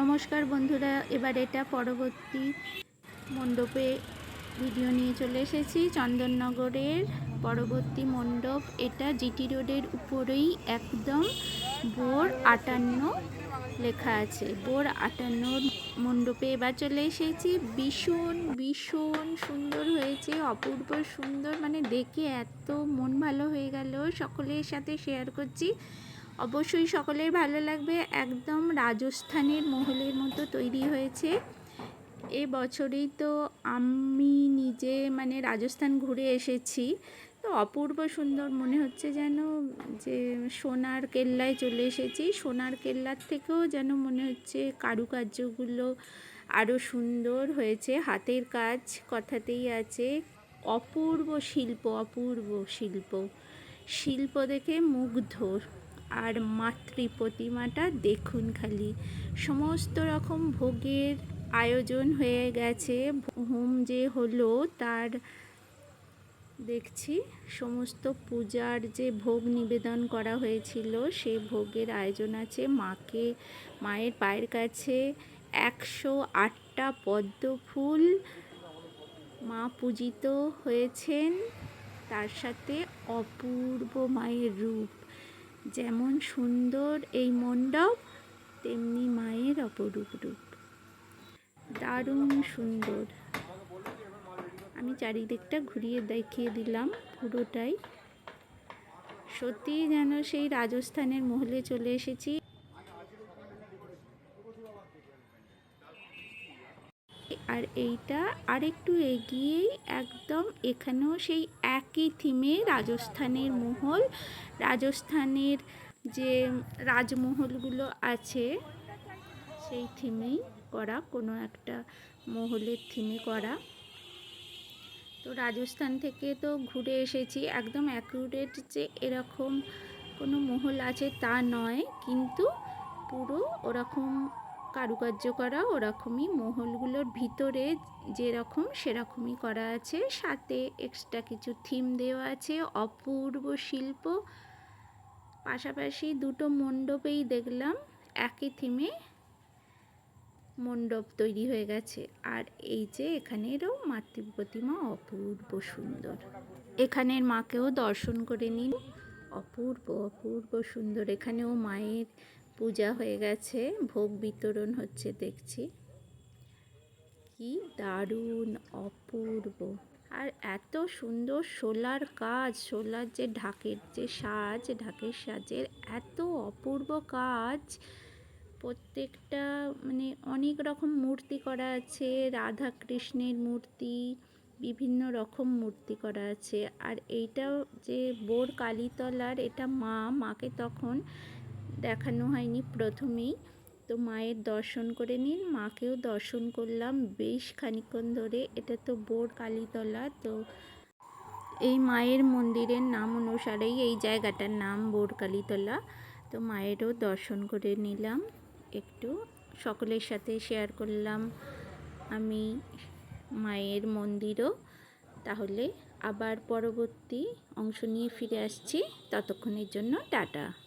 নমস্কার বন্ধুরা, এবার এটা পরবর্তী মণ্ডপে ভিডিও নিয়ে চলে এসেছি। চন্দননগরের পরবর্তী মণ্ডপ, এটা জিটি রোডের উপরেই একদম বোর আটান্ন লেখা আছে। বোর আটান্ন মণ্ডপে এবার চলে এসেছি। ভীষণ ভীষণ সুন্দর হয়েছে, অপূর্ব সুন্দর মানে দেখে এত মন ভালো হয়ে গেল। সকলের সাথে শেয়ার করছি। অবশ্যই সকলের ভালো লাগবে। একদম রাজস্থানের মহলের মতো তৈরি হয়েছে। এ বছরেই তো আমি নিজে মানে রাজস্থান ঘুরে এসেছি। তো অপূর্ব সুন্দর মনে হচ্ছে যেন যে সোনার কেল্লায় চলে এসেছি। সোনার কেল্লার থেকেও যেন মনে হচ্ছে কারুকার্যগুলো আরও সুন্দর হয়েছে। হাতের কাজ কথাতেই আছে। অপূর্ব শিল্প অপূর্ব শিল্প। শিল্প দেখে মুগ্ধ। আর মাতৃ প্রতিমাটা দেখুন খালি। সমস্ত রকম ভোগের আয়োজন হয়ে গেছে। হোম যে হলো তার দেখছি, সমস্ত পূজার যে ভোগ নিবেদন করা হয়েছিল, সে ভোগের আয়োজন আছে। মাকে, মায়ের পায়ের কাছে একশো আটটা পদ্ম ফুল মা পূজিত হয়েছেন। তার সাথে অপূর্ব মায়ের রূপ। যেমন সুন্দর এই মণ্ডপ তেমনি মায়ের অপরূপ রূপ। দারুণ সুন্দর। আমি চারিদিকটা ঘুরিয়ে দেখিয়ে দিলাম পুরোটাই। সত্যিই যেন সেই রাজস্থানের মহলে চলে এসেছি। আর এইটা আরেকটু এগিয়েই একদম এখানেও সেই একই থিমে রাজস্থানের মহল, রাজস্থানের যে রাজমহলগুলো আছে, সেই থিমেই করা, কোনো একটা মহলের থিমে করা। তো রাজস্থান থেকে তো ঘুরে এসেছি, একদম অ্যাকুরেট যে এরকম কোনো মহল আছে তা নয়, কিন্তু পুরো ওরকম কারুকার্য করা, ওরকমই মহলগুলোর ভিতরে যেরকম সেরকমই করা আছে। সাথে এক্সট্রা কিছু থিম দেওয়া আছে, অপূর্ব শিল্প। পাশাপাশি দুটো মণ্ডপেই দেখলাম, একই থিমে মণ্ডপ তৈরি হয়ে গেছে। আর এই যে এখানেরও মাতৃ প্রতিমা অপূর্ব সুন্দর। এখানের মাকেও দর্শন করে নিন। অপূর্ব অপূর্ব সুন্দর। এখানেও মায়ের পূজা হয়ে গেছে, ভোগ বিতরণ হচ্ছে দেখছি। কি দারুণ, অপূর্ব। আর এত সুন্দর শোলার কাজ শোলার যে ঢাকের যে সাজ, ঢাকের সাজের এত অপূর্ব কাজ। প্রত্যেকটা মানে অনেক রকম মূর্তি করা আছে, রাধা কৃষ্ণের মূর্তি, বিভিন্ন রকম মূর্তি করা আছে। আর এইটাও যে বোর কালীতলার, এটা মা, মাকে তখন দেখানো হয়নি প্রথমেই। তো মায়ের দর্শন করে নিন। মাকেও দর্শন করলাম বেশ খানিক্ষণ ধরে। এটা তো বোর কালীতলা, তো এই মায়ের মন্দিরের নাম অনুসারেই এই জায়গাটার নাম বোর কালীতলা। তো মায়েরও দর্শন করে নিলাম। একটু সকলের সাথে শেয়ার করলাম আমি মায়ের মন্দিরও। তাহলে আবার পরবর্তী অংশ নিয়ে ফিরে আসছি। ততক্ষণের জন্য টাটা।